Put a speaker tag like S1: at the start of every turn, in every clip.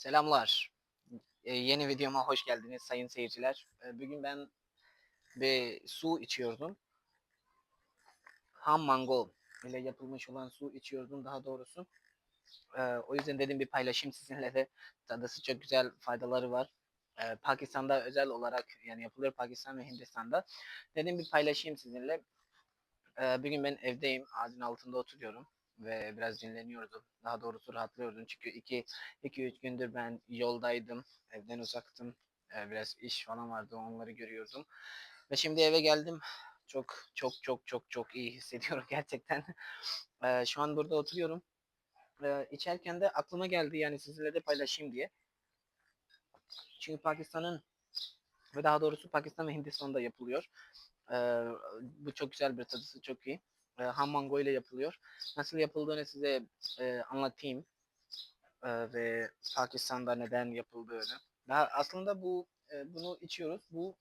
S1: Selamlar. Ee, yeni videoma hoş geldiniz sayın seyirciler. Ee, bugün ben bir su içiyordum. Ham mango ile yapılmış olan su içiyordum daha doğrusu. Ee, o yüzden dedim bir paylaşayım sizinle de. Tadısı çok güzel faydaları var. Ee, Pakistan'da özel olarak yani yapılıyor Pakistan ve Hindistan'da. Dedim bir paylaşayım sizinle. Ee, bugün ben evdeyim. Ağacın altında oturuyorum ve biraz dinleniyordum. Daha doğrusu rahatlıyordum. Çünkü 2 iki üç gündür ben yoldaydım. Evden uzaktım. Ee, biraz iş falan vardı. Onları görüyordum. Ve şimdi eve geldim. Çok çok çok çok çok iyi hissediyorum gerçekten. Ee, şu an burada oturuyorum. Ee, içerken de aklıma geldi yani sizinle de paylaşayım diye. Çünkü Pakistan'ın ve daha doğrusu Pakistan ve Hindistan'da yapılıyor. Ee, bu çok güzel bir tadısı çok iyi. Ee, ham mango ile yapılıyor. Nasıl yapıldığını size e, anlatayım. Ee, ve Pakistan'da neden yapıldığını. Daha aslında bu e, bunu içiyoruz. Bu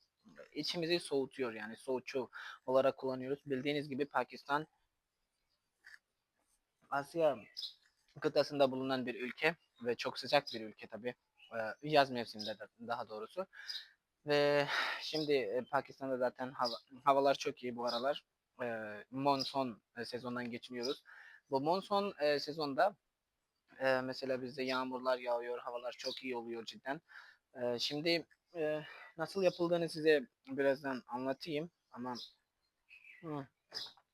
S1: içimizi soğutuyor yani soğutucu olarak kullanıyoruz. Bildiğiniz gibi Pakistan Asya kıtasında bulunan bir ülke ve çok sıcak bir ülke tabi. Yaz mevsiminde de daha doğrusu. Ve şimdi e, Pakistan'da zaten hava, havalar çok iyi bu aralar. E, monson e, sezondan geçiniyoruz. Bu monson e, sezonda e, mesela bizde yağmurlar yağıyor, havalar çok iyi oluyor cidden. E, şimdi e, nasıl yapıldığını size birazdan anlatayım ama hı,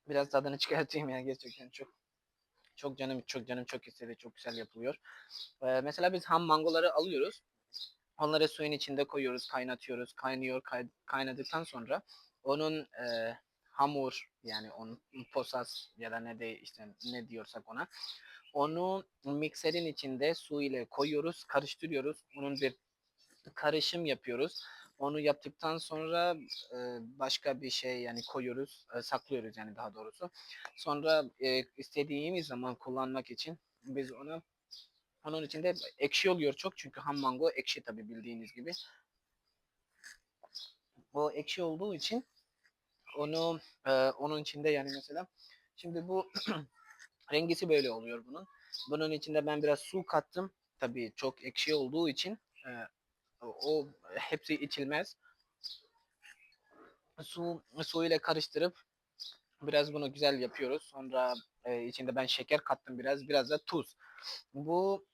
S1: biraz tadını çıkartayım ya gerçekten çok çok canım çok canım çok istedi çok güzel yapılıyor. E, mesela biz ham mangoları alıyoruz. Onları suyun içinde koyuyoruz, kaynatıyoruz. Kaynıyor, kay, kaynadıktan sonra onun e, hamur yani onun posas ya da ne de işte ne diyorsak ona onu mikserin içinde su ile koyuyoruz, karıştırıyoruz. Onun bir karışım yapıyoruz. Onu yaptıktan sonra e, başka bir şey yani koyuyoruz, e, saklıyoruz yani daha doğrusu. Sonra e, istediğimiz zaman kullanmak için biz onu onun içinde ekşi oluyor çok çünkü ham mango ekşi tabi bildiğiniz gibi. O ekşi olduğu için onu e, onun içinde yani mesela şimdi bu rengisi böyle oluyor bunun. Bunun içinde ben biraz su kattım. Tabi çok ekşi olduğu için e, o hepsi içilmez. Su su ile karıştırıp biraz bunu güzel yapıyoruz. Sonra e, içinde ben şeker kattım biraz, biraz da tuz. Bu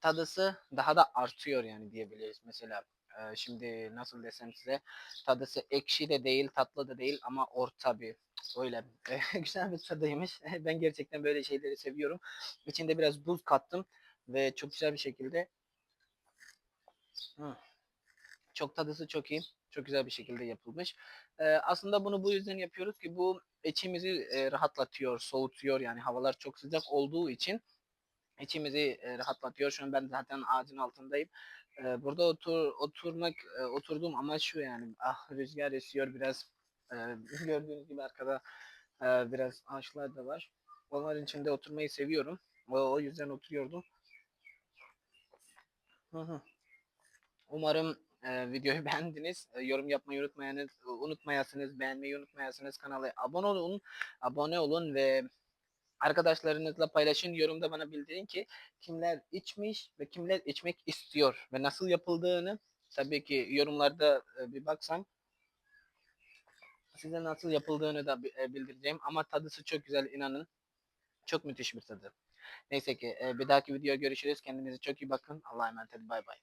S1: tadısı daha da artıyor yani diyebiliriz. Mesela e, şimdi nasıl desem size tadısı ekşi de değil, tatlı da değil ama orta bir öyle e, güzel bir tadıymış. ben gerçekten böyle şeyleri seviyorum. İçinde biraz buz kattım ve çok güzel bir şekilde Hı. çok tadısı çok iyi. Çok güzel bir şekilde yapılmış. E, aslında bunu bu yüzden yapıyoruz ki bu içimizi e, rahatlatıyor, soğutuyor. Yani havalar çok sıcak olduğu için içimizi e, rahatlatıyor. Şu an ben zaten ağacın altındayım. Burada otur oturmak e, oturduğum ama şu yani ah rüzgar esiyor biraz. Gördüğünüz gibi arkada biraz ağaçlar da var. Onların içinde oturmayı seviyorum. O, yüzden oturuyordum. Umarım videoyu beğendiniz. Yorum yapmayı unutmayınız, unutmayasınız, beğenmeyi unutmayasınız. Kanala abone olun, abone olun ve arkadaşlarınızla paylaşın. Yorumda bana bildirin ki kimler içmiş ve kimler içmek istiyor ve nasıl yapıldığını tabii ki yorumlarda e, bir baksam size nasıl yapıldığını da e, bildireceğim ama tadısı çok güzel inanın. Çok müthiş bir tadı. Neyse ki e, bir dahaki video görüşürüz. Kendinize çok iyi bakın. Allah'a emanet edin. Bay bay.